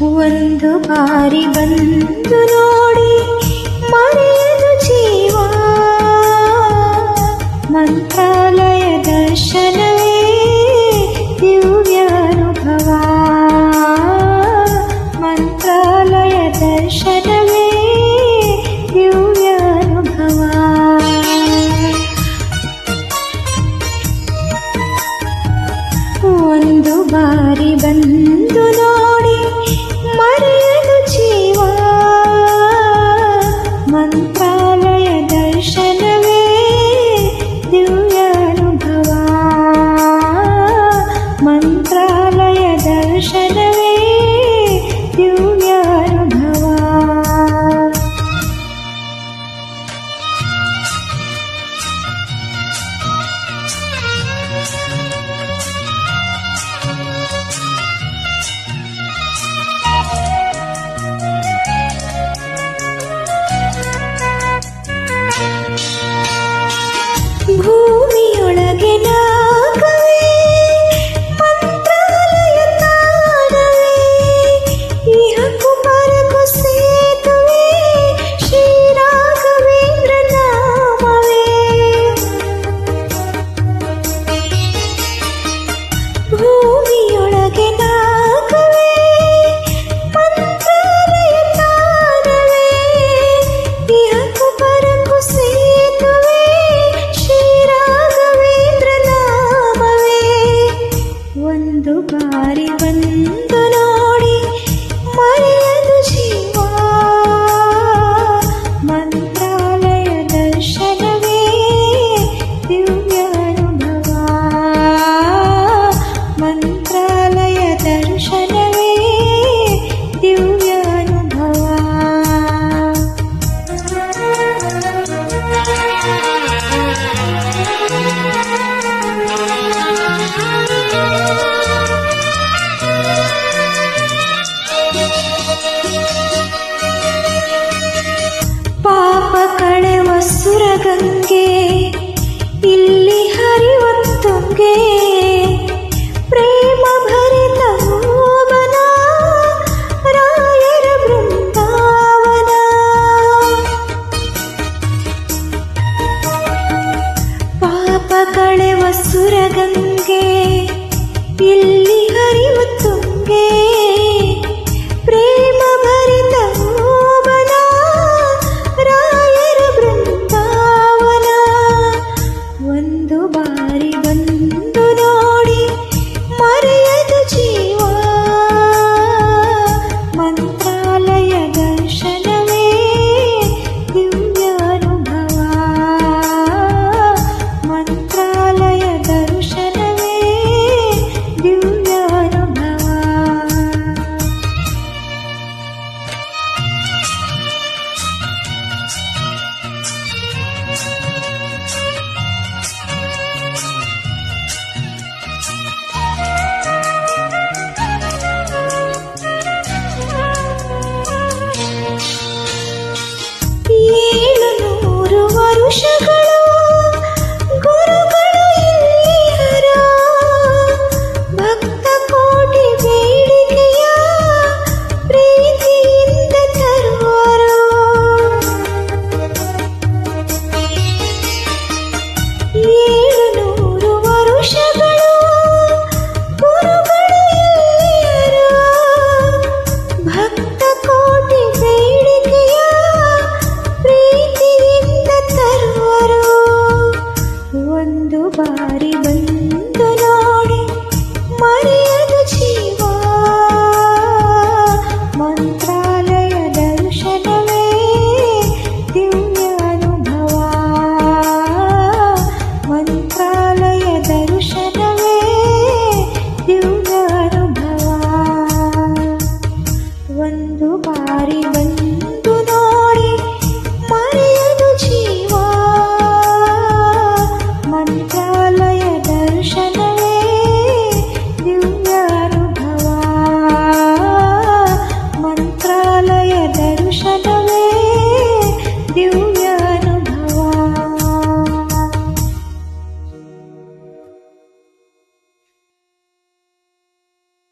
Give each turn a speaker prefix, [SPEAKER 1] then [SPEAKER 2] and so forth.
[SPEAKER 1] ಒಂದು ಬಾರಿ ಬಂದು ನೋಡಿ ಮರೆಯಲು ಜೀವ. ಮಂತ್ರಾಲಯ ದರ್ಶನ ಇಲ್ಲಿ ಹರಿವತ್ತುಗೆ ಪ್ರೇಮ ಭರಿತ ಹೋಮನ ರಾಯರ ಬೃಂದಾವನ ಪಾಪ ಕಳೆವ ಸುರಗಂಗೆ ಇಲ್ಲಿ लरुष ಬಾರಿ ಬಂದನಾಡಿ ಮರಿ